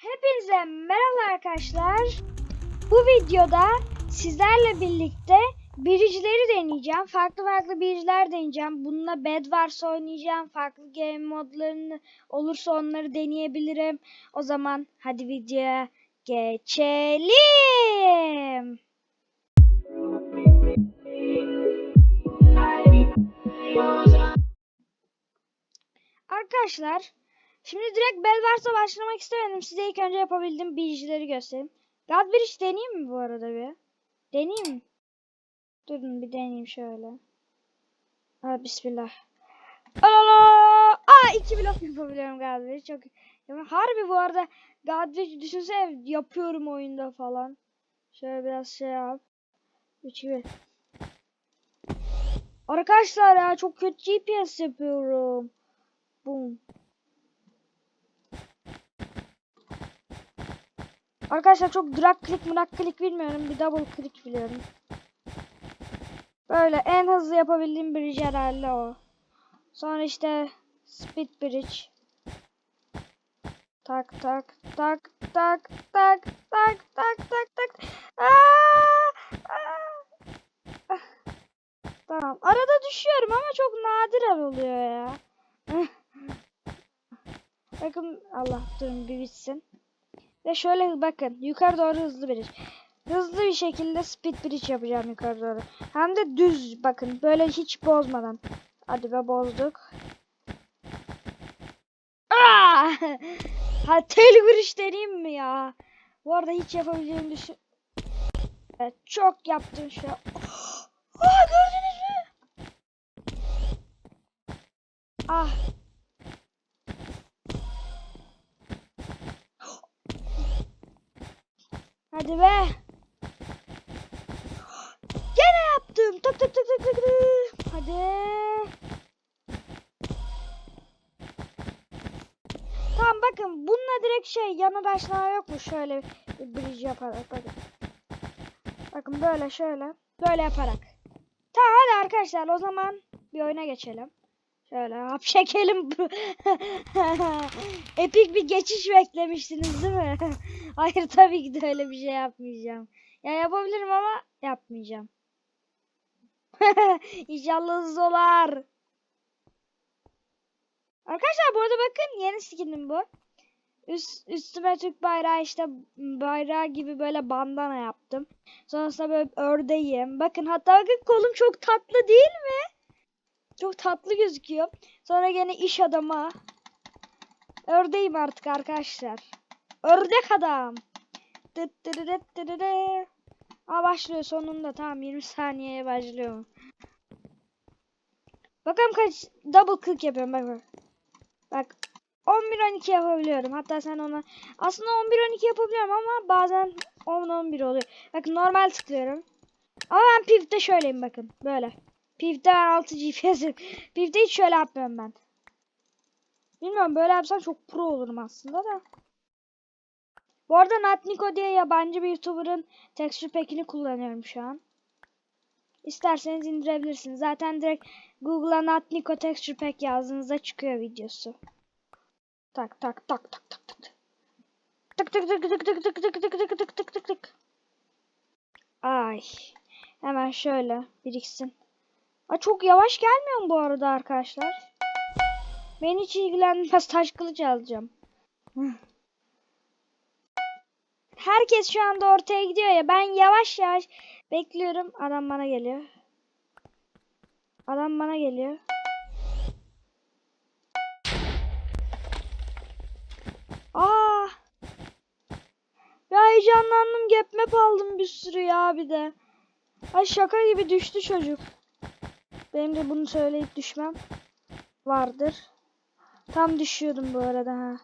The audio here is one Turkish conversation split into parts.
Hepinize merhaba arkadaşlar. Bu videoda sizlerle birlikte biricileri deneyeceğim. Farklı farklı biriciler deneyeceğim. Bununla bed varsa oynayacağım. Farklı game modlarını olursa onları deneyebilirim. O zaman hadi videoya geçelim. Arkadaşlar Şimdi direkt Belvers'e başlamak istemedim. Size ilk önce yapabildiğim biricileri göstereyim. God Bridge deneyeyim mi bu arada bir? Deneyeyim mi? Durun bir deneyeyim şöyle. Aa, bismillah. Aa, Aa iki blok yapabiliyorum God Bridge. Çok ya, harbi bu arada God Bridge düşünsene yapıyorum oyunda falan. Şöyle biraz şey yap. 3 2 Arkadaşlar ya çok kötü GPS yapıyorum. Boom. Arkadaşlar çok drag click mırak click bilmiyorum. Bir double click biliyorum. Böyle en hızlı yapabildiğim bridge herhalde o. Sonra işte speed bridge. Tak tak tak tak tak tak tak tak tak. Aa! Tamam. Arada düşüyorum ama çok nadiren oluyor ya. Bakın Allah durun bir bitsin. Ve şöyle bakın yukarı doğru hızlı bridge. Hızlı bir şekilde speed bridge yapacağım yukarı doğru. Hem de düz bakın böyle hiç bozmadan. Hadi be bozduk. Aa! Ha tail bridge deneyeyim mi ya? Bu arada hiç yapabileceğimi düşün. Evet, çok yaptım şu an. Aa, gördünüz mü? Ah Hadi be. Gene yaptım. Tık tık tık tık tık. Hadi. Tamam bakın bununla direkt şey yana başlama yok mu? Şöyle bir bridge yaparak bakın. Bakın böyle şöyle. Böyle yaparak. Tamam hadi arkadaşlar o zaman bir oyuna geçelim. Şöyle hap çekelim. Epik bir geçiş beklemiştiniz değil mi? Hayır tabii ki de öyle bir şey yapmayacağım. Ya yapabilirim ama yapmayacağım. İnşallah hızlı olar. Arkadaşlar bu arada bakın yeni skinim bu. Üst, üstüme Türk bayrağı işte bayrağı gibi böyle bandana yaptım. Sonrasında böyle ördeğim. Bakın hatta bakın kolum çok tatlı değil mi? Çok tatlı gözüküyor. Sonra gene iş adamı. Ördeğim artık arkadaşlar. Ördek adam. Dıt. Aa başlıyor sonunda tamam 20 saniyeye başlıyor. Bakalım kaç double click yapıyorum bak bak. Bak 11-12 yapabiliyorum. Hatta sen ona aslında 11-12 yapabiliyorum ama bazen 10-11 oluyor. Bakın normal tıklıyorum. Ama ben pivde şöyleyim bakın. Böyle. Pivde 6 GPS. Pivde hiç şöyle yapmıyorum ben. Bilmiyorum böyle yapsam çok pro olurum aslında da. Bu arada Natniko diye yabancı bir YouTuber'ın texture pack'ini kullanıyorum şu an. İsterseniz indirebilirsiniz. Zaten direkt Google'a Natniko texture pack yazdığınızda çıkıyor videosu. Tak tak tak tak tak tak. Tık tık tık tık tık tık tık tık tık tık tık tık tık. Ay. Hemen şöyle biriksin. Aa, çok yavaş gelmiyor mu bu arada arkadaşlar? Beni hiç ilgilenmez taş kılıç alacağım. Herkes şu anda ortaya gidiyor ya. Ben yavaş yavaş bekliyorum. Adam bana geliyor. Adam bana geliyor. Aa! Ya heyecanlandım. Gap map aldım bir sürü ya bir de. Ay şaka gibi düştü çocuk. Benim de bunu söyleyip düşmem vardır. Tam düşüyordum bu arada ha.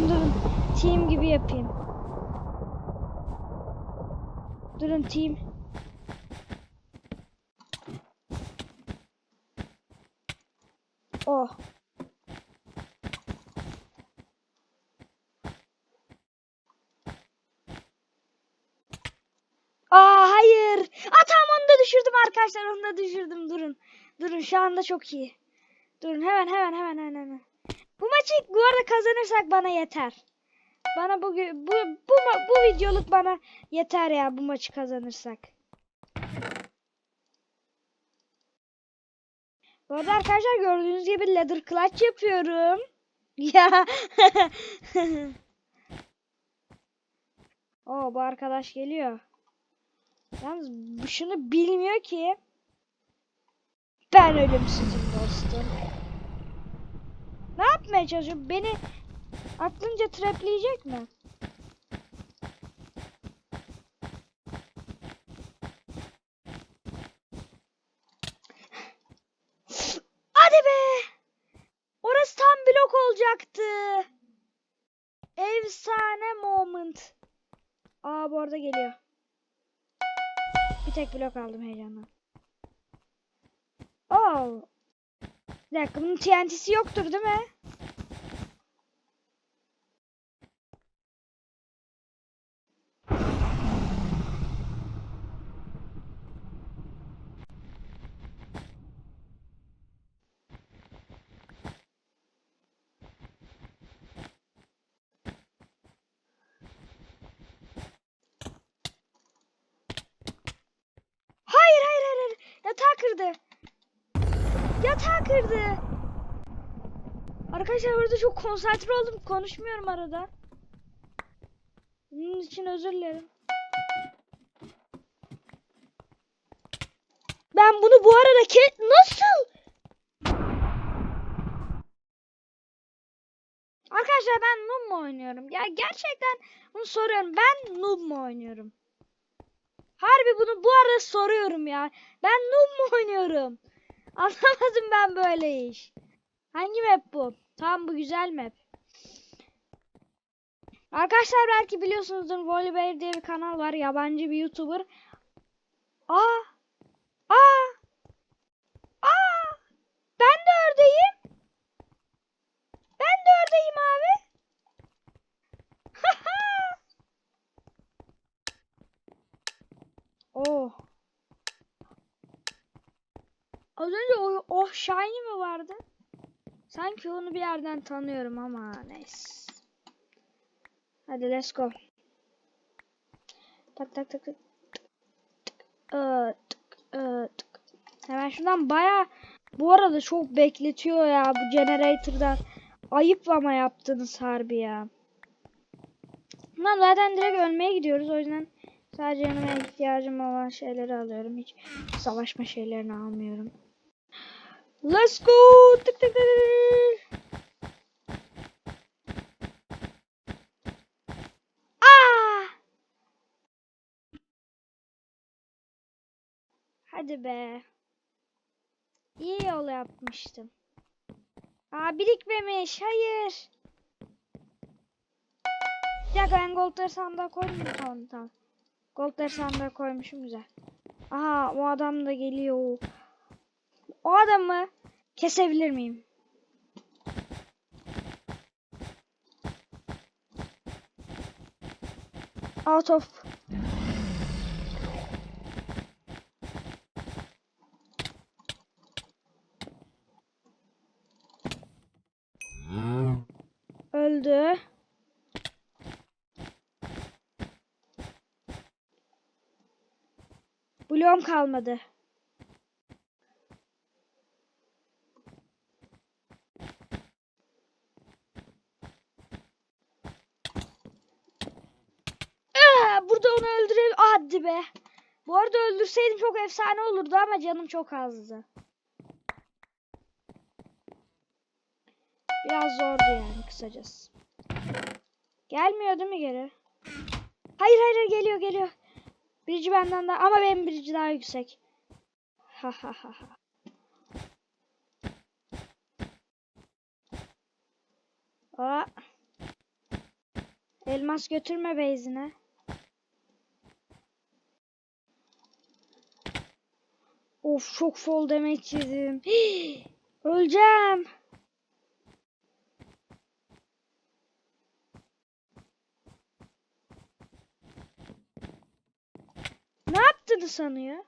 Durun durun. Team gibi yapayım. Durun team. Oh. Aa hayır. Aa onu da düşürdüm arkadaşlar. Onu da düşürdüm. Durun. Durun şu anda çok iyi. Durun hemen hemen hemen hemen hemen. Bu maçı bu arada kazanırsak bana yeter. Bana bu bu bu, ma- bu videoluk bana yeter ya bu maçı kazanırsak. Bu arada arkadaşlar gördüğünüz gibi leather clutch yapıyorum. Ya. Oo bu arkadaş geliyor. Yalnız bu şunu bilmiyor ki. Ben ölümsüzüm dostum. Ne yapmaya çalışıyor? Beni aklınca trapleyecek mi? Hadi be! Orası tam blok olacaktı. Efsane moment. Aa bu arada geliyor. Bir tek blok aldım heyecandan. Oo. Bir dakika bunun TNT'si yoktur değil mi? Hayır hayır hayır. hayır. Yatağı kırdı. Yatağı kırdı. Arkadaşlar burada çok konsantre oldum. Konuşmuyorum arada. Bunun için özür dilerim. Ben bunu bu arada ke nasıl? Arkadaşlar ben noob mu oynuyorum? Ya gerçekten bunu soruyorum. Ben noob mu oynuyorum? Harbi bunu bu arada soruyorum ya. Ben noob mu oynuyorum? Anlamadım ben böyle iş. Hangi map bu? Tamam bu güzel map. Arkadaşlar belki biliyorsunuzdur Volibear diye bir kanal var. Yabancı bir YouTuber. Aa! Aa! Ben de oradayım. Ben de oradayım abi. oh. Az önce o oh shiny mi vardı? Sanki onu bir yerden tanıyorum ama neyse. Hadi let's go. Tak tak tak tak. Aa, tık, aa, tık. Hemen şuradan baya bu arada çok bekletiyor ya bu generator'dan. Ayıp ama yaptınız harbi ya. Lan zaten direkt ölmeye gidiyoruz o yüzden sadece yanıma ihtiyacım olan şeyleri alıyorum. Hiç savaşma şeylerini almıyorum. Let's go. Tık tık tık. Aa! Hadi be. İyi yol yapmıştım. Aa birikmemiş. Hayır. Bir dakika ben goldları sandığa koydum mu? Tamam tamam. Goldları sandığa koymuşum güzel. Aha o adam da geliyor. O adamı kesebilir miyim? Out of öldü. Bloğum kalmadı. Aa, burada onu öldürelim. Hadi be. Bu arada öldürseydim çok efsane olurdu ama canım çok azdı. Biraz zordu yani kısacası. Gelmiyor değil mi geri? Hayır hayır geliyor geliyor. Birici benden daha ama benim birici daha yüksek. Ha ha ha ha. Aa. Elmas götürme beyzine. Of çok fall damage yedim. Öleceğim. Ne yaptığını sanıyor?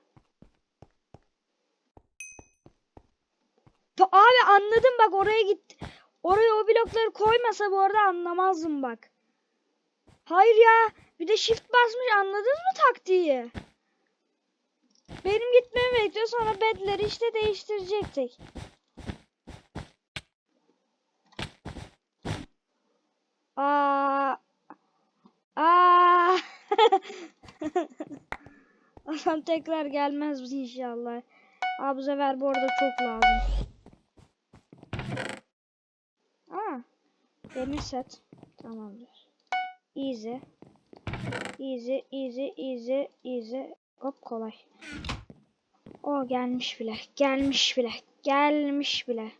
Ta abi anladım bak oraya git. Oraya o blokları koymasa bu arada anlamazdım bak. Hayır ya. Bir de shift basmış anladınız mı taktiği? Benim gitmemi bekliyor sonra bedleri işte değiştirecektik. Aa. Aa. Adam tekrar gelmez inşallah. Abi bu sefer bu arada çok lazım. Aa. Demir set. Tamamdır. Easy. Easy, easy, easy, easy. Hop kolay. O gelmiş bile. Gelmiş bile. Gelmiş bile.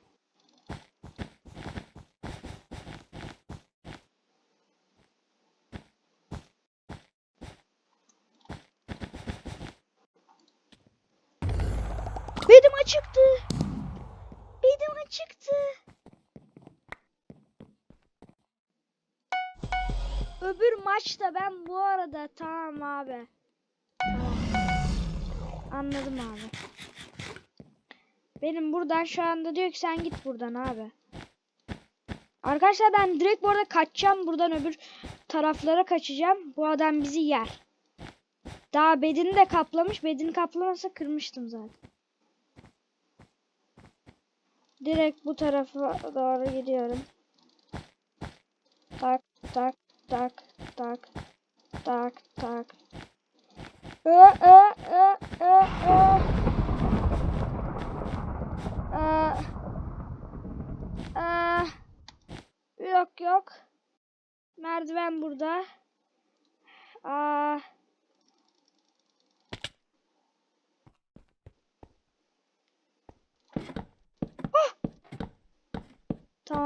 Bedim açıktı. Bedim açıktı. Öbür maçta ben bu arada tamam abi. Anladım abi. Benim buradan şu anda diyor ki sen git buradan abi. Arkadaşlar ben direkt bu arada kaçacağım. Buradan öbür taraflara kaçacağım. Bu adam bizi yer. Daha bedeni de kaplamış. Bedeni kaplamasa kırmıştım zaten. Direkt bu tarafa doğru gidiyorum. Tak tak tak tak tak tak. Ö ö ö ö ö. Aa, aa, yok yok. Merdiven burada. Aa. Ah!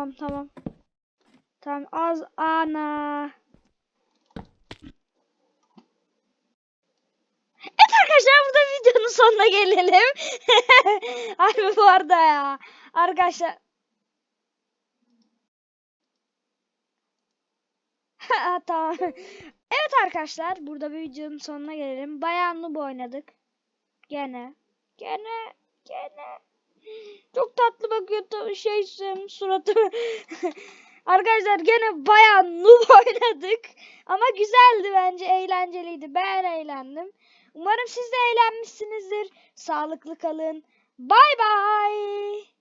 Tamam tamam. Tamam az ana. Evet arkadaşlar burada videonun sonuna gelelim. Harbi bu arada ya. Arkadaşlar. Tamam. Evet arkadaşlar burada bir videonun sonuna gelelim. Bayağı noob oynadık. Gene. Gene. Gene. Çok tatlı bakıyor şeysin suratı. Arkadaşlar gene bayağı noob oynadık. Ama güzeldi bence eğlenceliydi. Ben eğlendim. Umarım siz de eğlenmişsinizdir. Sağlıklı kalın. Bay bay.